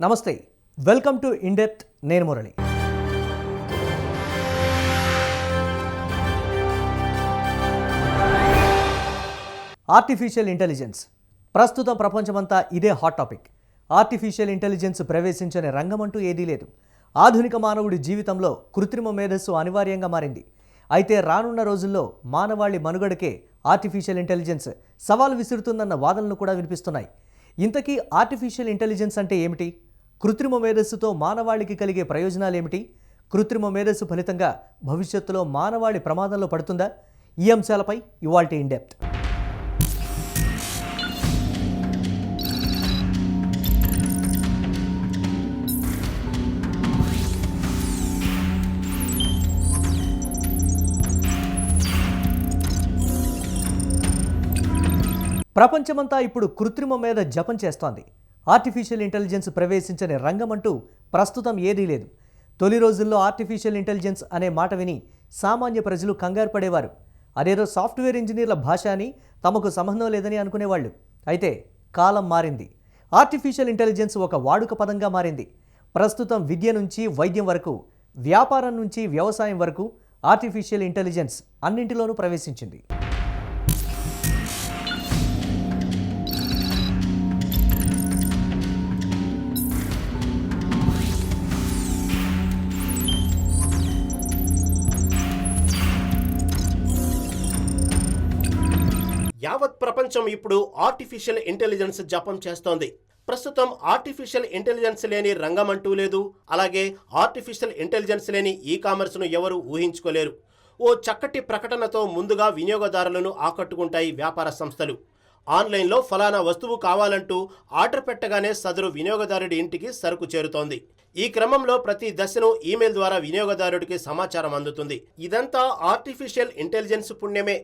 నమస్తే welcome to in-depth నేను Murali. Artificial intelligence ప్రస్తుతం ప్రపంచమంతా ఇదే హాట్ టాపిక్ ఆర్టిఫిషియల్ ఇంటెలిజెన్స్ ప్రవేశించని రంగమంటూ ఏదీ లేదు. ఆధునిక మానవుడి జీవితంలో కృత్రిమ మేధస్సు అనివార్యంగా మారింది. అయితే రానున్న రోజుల్లో మానవాళి మనుగడకే ఆర్టిఫిషియల్ ఇంటెలిజెన్స్ సవాల్ విసురుతుందన్న వాదనలు కూడా వినిపిస్తున్నాయి. ఇంతకీ ఆర్టిఫిషియల్ ఇంటెలిజెన్స్ అంటే ఏమిటి? కృత్రిమ మేధస్సుతో మానవాళికి కలిగే ప్రయోజనాలు ఏమిటి కృత్రిమ మేధస్సు ఫలితంగా భవిష్యత్తులో మానవాళి ప్రమాదంలో పడుతుందా? ఈ అంశాలపై ఇవాల్టి ఇన్ ప్రపంచమంతా ఇప్పుడు కృత్రిమ మీద జపం చేస్తోంది. ఆర్టిఫిషియల్ ఇంటెలిజెన్స్ ప్రవేశించని రంగమంటూ ప్రస్తుతం ఏదీ లేదు. తొలి రోజుల్లో ఆర్టిఫిషియల్ ఇంటెలిజెన్స్ అనే మాట విని సామాన్య ప్రజలు కంగారు పడేవారు. అదేదో సాఫ్ట్వేర్ ఇంజనీర్ల భాష అని తమకు సంబంధం లేదని అనుకునేవాళ్ళు. అయితే కాలం మారింది. ఆర్టిఫిషియల్ ఇంటెలిజెన్స్ ఒక వాడుక పదంగా మారింది. ప్రస్తుతం విద్య నుంచి వైద్యం వరకు వ్యాపారం నుంచి వ్యవసాయం వరకు ఆర్టిఫిషియల్ ఇంటెలిజెన్స్ అన్నింటిలోనూ ప్రవేశించింది. యావత్ ప్రపంచం ఇప్పుడు ఆర్టిఫిషియల్ ఇంటెలిజెన్స్ జపం చేస్తోంది. ప్రస్తుతం ఆర్టిఫిషియల్ ఇంటెలిజెన్స్ లేని రంగం అంటూ లేదు. అలాగే ఆర్టిఫిషియల్ ఇంటెలిజెన్స్ లేని ఈ కామర్స్ను ఎవరు ఊహించుకోలేరు. ఓ చక్కటి ప్రకటనతో ముందుగా వినియోగదారులను ఆకట్టుకుంటాయి వ్యాపార సంస్థలు. ఆన్లైన్లో ఫలానా వస్తువు కావాలంటూ ఆర్డర్ పెట్టగానే సదరు వినియోగదారుడి ఇంటికి సరుకు చేరుతోంది. ఈ క్రమంలో ప్రతి దశను ఈమెయిల్ ద్వారా వినియోగదారుడికి సమాచారం అందుతుంది. ఇదంతా ఆర్టిఫిషియల్ ఇంటెలిజెన్స్ పుణ్యమే.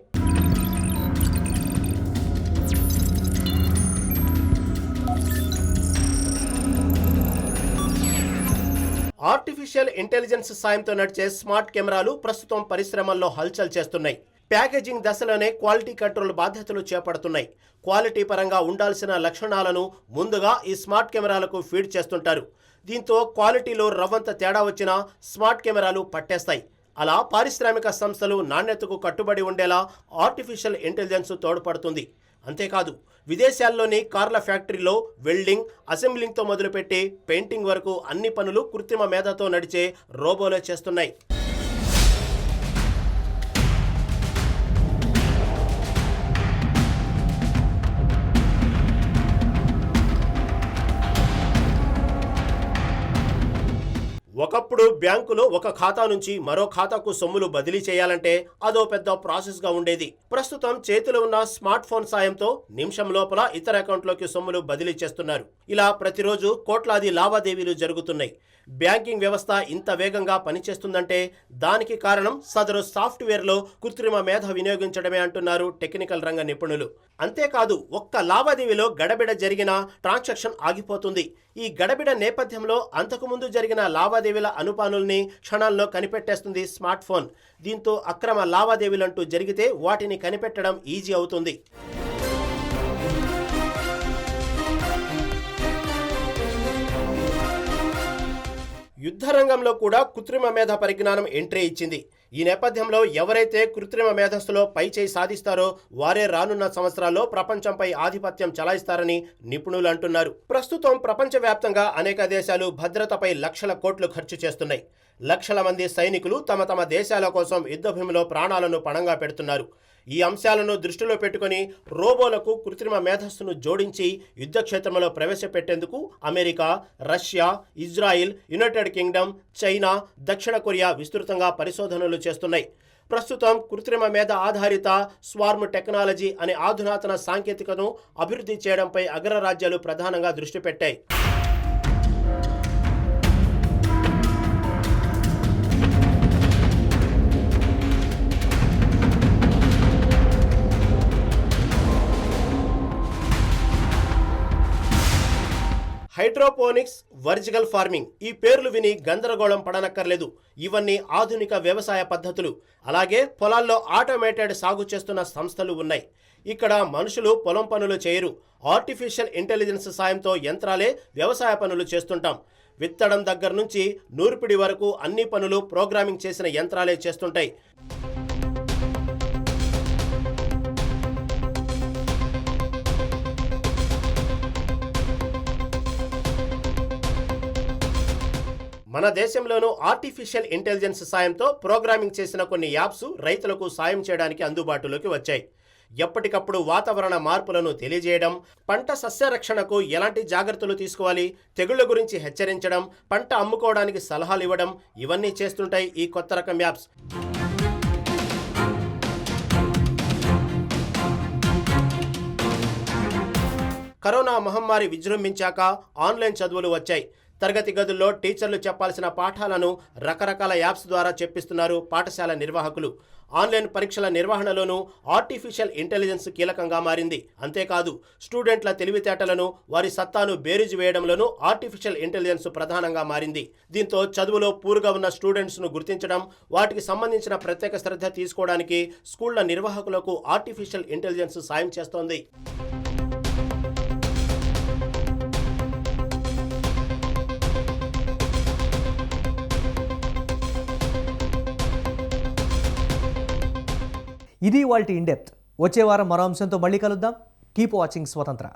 ఆర్టిఫిషియల్ ఇంటెలిజెన్స్ సాయంతో నడిచే స్మార్ట్ కెమెరాలు ప్రస్తుతం పరిశ్రమల్లో హల్చల్ చేస్తున్నాయి. ప్యాకేజింగ్ దశలోనే క్వాలిటీ కంట్రోల్ బాధ్యతలు చేపడుతున్నాయి. క్వాలిటీ పరంగా ఉండాల్సిన లక్షణాలను ముందుగా ఈ స్మార్ట్ కెమెరాలకు ఫీడ్ చేస్తుంటారు. దీంతో క్వాలిటీలో రవ్వంత తేడా వచ్చినా స్మార్ట్ కెమెరాలు పట్టేస్తాయి. అలా పారిశ్రామిక సంస్థలు నాణ్యతకు కట్టుబడి ఉండేలా ఆర్టిఫిషియల్ ఇంటెలిజెన్స్ తోడ్పడుతుంది. అంతేకాదు విదేశాల్లోని కార్ల ఫ్యాక్టరీలో వెల్డింగ్ అసెంబ్లింగ్తో మొదలుపెట్టి పెయింటింగ్ వరకు అన్ని పనులు కృత్రిమ మేధతో నడిచే రోబోలే చేస్తున్నాయి. ఒకప్పుడు బ్యాంకులో ఒక ఖాతా నుంచి మరో ఖాతాకు సొమ్ములు బదిలీ చేయాలంటే అదో పెద్ద ప్రాసెస్గా ఉండేది. ప్రస్తుతం చేతిలో ఉన్న స్మార్ట్ ఫోన్ సాయంతో నిమిషం లోపల ఇతర అకౌంట్లోకి సొమ్ములు బదిలీ చేస్తున్నారు. ఇలా ప్రతిరోజు కోట్లాది లావాదేవీలు జరుగుతున్నాయి. బ్యాంకింగ్ వ్యవస్థ ఇంత వేగంగా పనిచేస్తుందంటే దానికి కారణం సదరు సాఫ్ట్వేర్లో కృత్రిమ మేధ వినియోగించడమే అంటున్నారు టెక్నికల్ రంగ నిపుణులు. అంతేకాదు ఒక్క లావాదేవీలో గడబిడ జరిగిన ట్రాన్సాక్షన్ ఆగిపోతుంది. ఈ గడబిడ నేపథ్యంలో అంతకుముందు జరిగిన లావాదేవీల అనుపానుల్ని క్షణాల్లో కనిపెట్టేస్తుంది స్మార్ట్ ఫోన్ దీంతో అక్రమ లావాదేవీలంటూ జరిగితే వాటిని కనిపెట్టడం ఈజీ అవుతుంది. యుద్ధ రంగంలో కూడా కృత్రిమ మేధ పరిజ్ఞానం ఎంట్రీ ఇచ్చింది. ఈ నేపథ్యంలో ఎవరైతే కృత్రిమ మేధస్సులో పై చేయి సాధిస్తారో వారే రానున్న సంవత్సరాల్లో ప్రపంచంపై ఆధిపత్యం చలాయిస్తారని నిపుణులు అంటున్నారు. ప్రస్తుతం ప్రపంచవ్యాప్తంగా అనేక దేశాలు భద్రతపై లక్షల కోట్లు ఖర్చు చేస్తున్నాయి. లక్షల మంది సైనికులు తమ తమ దేశాల కోసం యుద్ధభూమిలో ప్రాణాలను పణంగా పెడుతున్నారు. ఈ అంశాలను దృష్టిలో పెట్టుకుని రోబోలకు కృత్రిమ మేధస్సును జోడించి యుద్ధ క్షేత్రంలో ప్రవేశపెట్టేందుకు America Russia Israel United Kingdom China దక్షిణ కొరియా విస్తృతంగా పరిశోధనలు చేస్తున్నాయి. ప్రస్తుతం కృత్రిమ మేధ ఆధారిత స్వార్మ్ టెక్నాలజీ అనే ఆధునాతన సాంకేతికను అభివృద్ధి చేయడంపై అగ్రరాజ్యాలు ప్రధానంగా దృష్టి పెట్టాయి. Hydroponics vertical farming. ఈ పేర్లు విని గందరగోళం పడనక్కర్లేదు. ఇవన్నీ ఆధునిక వ్యవసాయ పద్ధతులు. అలాగే పొలాల్లో ఆటోమేటెడ్ సాగు చేస్తున్న సంస్థలు ఉన్నాయి. ఇక్కడ మనుషులు పొలం పనులు చేయరు. ఆర్టిఫిషియల్ ఇంటెలిజెన్స్ సాయంతో యంత్రాలే వ్యవసాయ పనులు చేస్తుంటాం. విత్తడం దగ్గర నుంచి నూర్పిడి వరకు అన్ని పనులు ప్రోగ్రామింగ్ చేసిన యంత్రాలే చేస్తుంటాయి. మన దేశంలోనూ ఆర్టిఫిషియల్ ఇంటెలిజెన్స్ సాయంతో ప్రోగ్రామింగ్ చేసిన కొన్ని యాప్స్ రైతులకు సాయం చేయడానికి అందుబాటులోకి వచ్చాయి. ఎప్పటికప్పుడు వాతావరణ మార్పులను తెలియజేయడం పంట సస్యరక్షణకు ఎలాంటి జాగ్రత్తలు తీసుకోవాలి తెగుళ్ళ గురించి హెచ్చరించడం పంట అమ్ముకోవడానికి సలహాలు ఇవ్వడం ఇవన్నీ చేస్తుంటాయి ఈ కొత్త రకం యాప్స్. కరోనా మహమ్మారి విజృంభించాక ఆన్లైన్ చదువులు వచ్చాయి. తరగతి గదుల్లో టీచర్లు చెప్పాల్సిన పాఠాలను రకరకాల యాప్స్ ద్వారా చెప్పిస్తున్నారు పాఠశాల నిర్వాహకులు. ఆన్లైన్ పరీక్షల నిర్వహణలోనూ ఆర్టిఫిషియల్ ఇంటెలిజెన్స్ కీలకంగా మారింది. అంతేకాదు స్టూడెంట్ల తెలివితేటలను వారి సత్తాను బేరీజు వేయడంలోనూ ఆర్టిఫిషియల్ ఇంటెలిజెన్స్ ప్రధానంగా మారింది. దీంతో చదువులో పూరుగా ఉన్న స్టూడెంట్స్ను గుర్తించడం వాటికి సంబంధించిన ప్రత్యేక శ్రద్ధ తీసుకోవడానికి స్కూళ్ళ నిర్వాహకులకు ఆర్టిఫిషియల్ ఇంటెలిజెన్స్ సాయం చేస్తోంది. ఇది వాళ్ళ ఇండెప్త్ వచ్చే వారం మరో అంశంతో మళ్ళీ కలుద్దాం. కీప్ వాచింగ్ స్వతంత్ర.